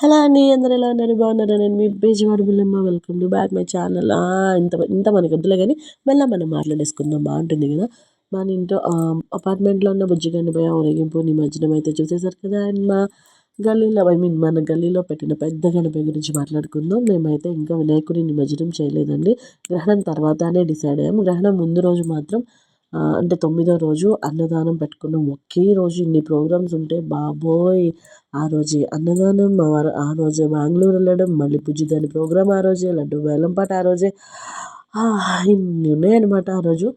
Hello అండి అందరు ఎలా ఉన్నారు? బాగున్నారా? నేను మీ Bezawada Billamma. Welcome to back my channel ఇంత ఇంత మనకి వద్దులే కానీ మళ్ళీ మనం మాట్లాడేసుకుందాం. బాగుంటుంది కదా? మన ఇంట్లో అపార్ట్మెంట్లో ఉన్న బుజ్జిగండి పోయి ఊరేగింపు నిమజ్జనం అయితే చూసేసారు కదా అండ్ మా గల్లీలో ఐ మీన్ మన గల్లీలో పెట్టిన పెద్ద గణపతి గురించి మాట్లాడుకుందాం. మేమైతే ఇంకా వినాయకుడిని నిమజ్జనం చేయలేదండి. గ్రహణం తర్వాతనే డిసైడ్ అయ్యాము. గ్రహణం ముందు రోజు మాత్రం అంటే తొమ్మిదో రోజు అన్నదానం పెట్టుకున్నాం. ఒకే రోజు ఇన్ని ప్రోగ్రామ్స్ ఉంటే బాబోయ్! ఆ రోజే అన్నదానం ఆ రోజే బెంగళూరు వెళ్ళడం మళ్ళీ పుజ్జిదాని ప్రోగ్రామ్ ఆ రోజే లడ్డు వేలంపాట ఆ రోజే. ఇన్ని ఉన్నాయన్నమాట ఆ రోజు.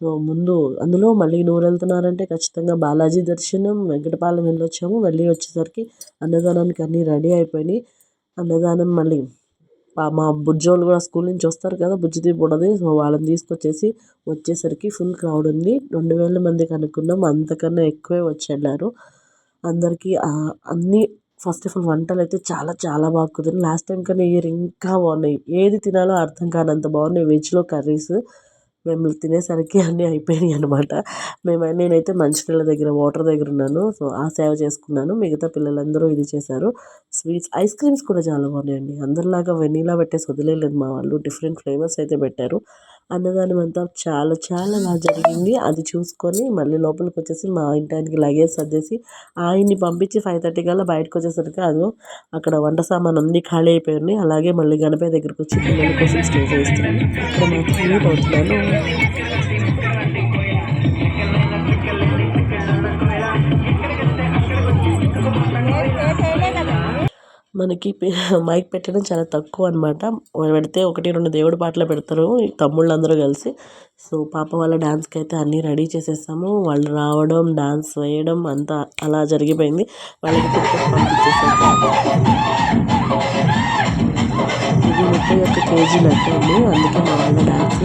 సో ముందు అందులో మళ్ళీ నూరు వెళ్తున్నారంటే ఖచ్చితంగా బాలాజీ దర్శనం వెంకటపాలెం వెళ్ళొచ్చాము. వెళ్ళి వచ్చేసరికి అన్నదానానికి అన్నీ రెడీ అయిపోయినాయి. అన్నదానం మళ్ళీ మా బుజ్జోళ్ళు కూడా స్కూల్ నుంచి వస్తారు కదా బుజ్జిది ఉండదు సో వాళ్ళని తీసుకొచ్చేసి వచ్చేసరికి ఫుల్ క్రౌడ్ ఉంది. రెండు వేల మందికి అనుకున్నాం అంతకన్నా ఎక్కువే వచ్చి వెళ్ళారు అందరికీ అన్నీ ఫస్ట్ ఆఫ్ ఆల్ వంటలు అయితే చాలా చాలా బాగా కుదిరినాయి. లాస్ట్ టైం కన్నా ఇయర్ ఇంకా బాగున్నాయి. ఏది తినాలో అర్థం కానంత బాగున్నాయి. వెజ్లో కర్రీస్ మేము తినేసరికి అన్నీ అయిపోయినాయి అనమాట మేము నేనైతే మంచినీళ్ళ దగ్గర వాటర్ దగ్గర ఉన్నాను. సో ఆ సేవ చేసుకున్నాను. మిగతా పిల్లలందరూ ఇది చేశారు. స్వీట్స్ ఐస్ క్రీమ్స్ కూడా చాలా బాగున్నాయండి. అందరిలాగా వెనీలా పెట్టేసి వదిలేదు మా వాళ్ళు. డిఫరెంట్ ఫ్లేవర్స్ అయితే పెట్టారు. అన్నదానం అంతా చాలా చాలా బాగా జరిగింది. అది చూసుకొని మళ్ళీ లోపలికి వచ్చేసి మా ఇంటానికి లగేజ్ సర్దేసి ఆయన్ని పంపించి ఫైవ్ థర్టీ కల్లా బయటకు వచ్చేసరికి అదో అక్కడ వంట సామాన్ అన్నీ ఖాళీ అయిపోయి అలాగే మళ్ళీ గణపతి దగ్గరికి వచ్చి పిల్లల కోసం స్టే చేస్తున్నాను ఇక్కడ మాత్రం మీట్ మనకి మైక్ పెట్టడం చాలా తక్కువ అనమాట పెడితే ఒకటి రెండు దేవుడి పాటలు పెడతారు తమ్ముళ్ళు అందరూ కలిసి. సో పాప వాళ్ళ డాన్స్కి అయితే అన్నీ రెడీ చేసేసాము. వాళ్ళు రావడం డాన్స్ వేయడం అంతా అలా జరిగిపోయింది. వాళ్ళకి ఇది ముప్పై ఒక్క కేజీ లడ్డు అండి. అందుకే మా వాళ్ళ డాన్స్.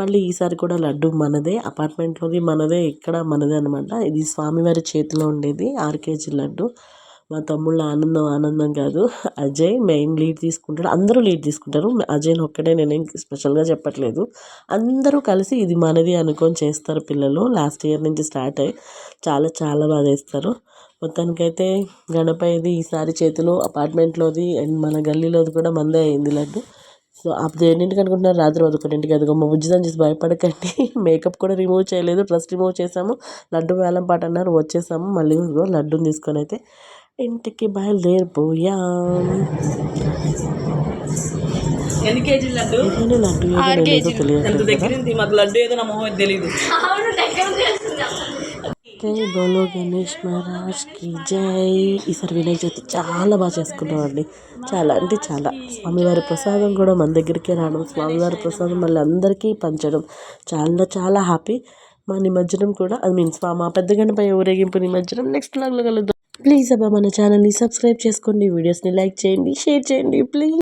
మళ్ళీ ఈసారి కూడా లడ్డు మనదే అపార్ట్మెంట్లోది మనదే ఇక్కడ మనదే అనమాట ఇది స్వామివారి చేతిలో ఉండేది ఆరు కేజీ లడ్డు. మా తమ్ముళ్ళ ఆనందం ఆనందం కాదు. అజయ్ మెయిన్ లీడ్ తీసుకుంటాడు. అందరూ లీడ్ తీసుకుంటారు. అజయ్ని ఒక్కడే నేనేం స్పెషల్గా చెప్పట్లేదు. అందరూ కలిసి ఇది మనది అనుకొని చేస్తారు పిల్లలు. లాస్ట్ ఇయర్ నుంచి స్టార్ట్ అయ్యి చాలా చాలా బాగా చేస్తారు. మొత్తానికైతే గణపతిది ఈసారి చేతిలో అపార్ట్మెంట్లోది అండ్ మన గల్లీలోది కూడా మందే అయింది లడ్డు. సో అప్పుడు ఎన్నింటికి అనుకుంటున్నారు. రాత్రి ఒకటింటికి అదిగో మా ఉజ్జిదని చూసి భయపడకండి. మేకప్ కూడా రిమూవ్ చేయలేదు. డ్రెస్ రిమూవ్ చేసాము. లడ్డు వేలం పాట అన్నారు. వచ్చేసాము. మళ్ళీ లడ్డుని తీసుకొని అయితే ఇంటికి బయలుదేరిపోయా. ఎన్ని కేజీలు లడ్డు? లడ్డు? దగ్గర మాకు లడ్డు ఏదో నా మొహం తెలియదు జై బోలో గణేష్ మహారాజ్కి జై. ఈసారి వినాయక చవితి చాలా బాగా చేసుకున్నామండి. చాలా అంటే చాలా. స్వామివారి ప్రసాదం కూడా మన దగ్గరికే రావడం స్వామివారి ప్రసాదం మళ్ళీ అందరికీ పంచడం చాలా చాలా హ్యాపీ. మా నిమజ్జనం కూడా అది మీన్స్ మా పెద్ద గణపై ఊరేగింపు నిమజ్జనం నెక్స్ట్ లాగ్లో కలుద్దాం. ప్లీజ్ అబ్బా మన ఛానల్ని సబ్స్క్రైబ్ చేసుకోండి వీడియోస్ని లైక్ చేయండి షేర్ చేయండి ప్లీజ్.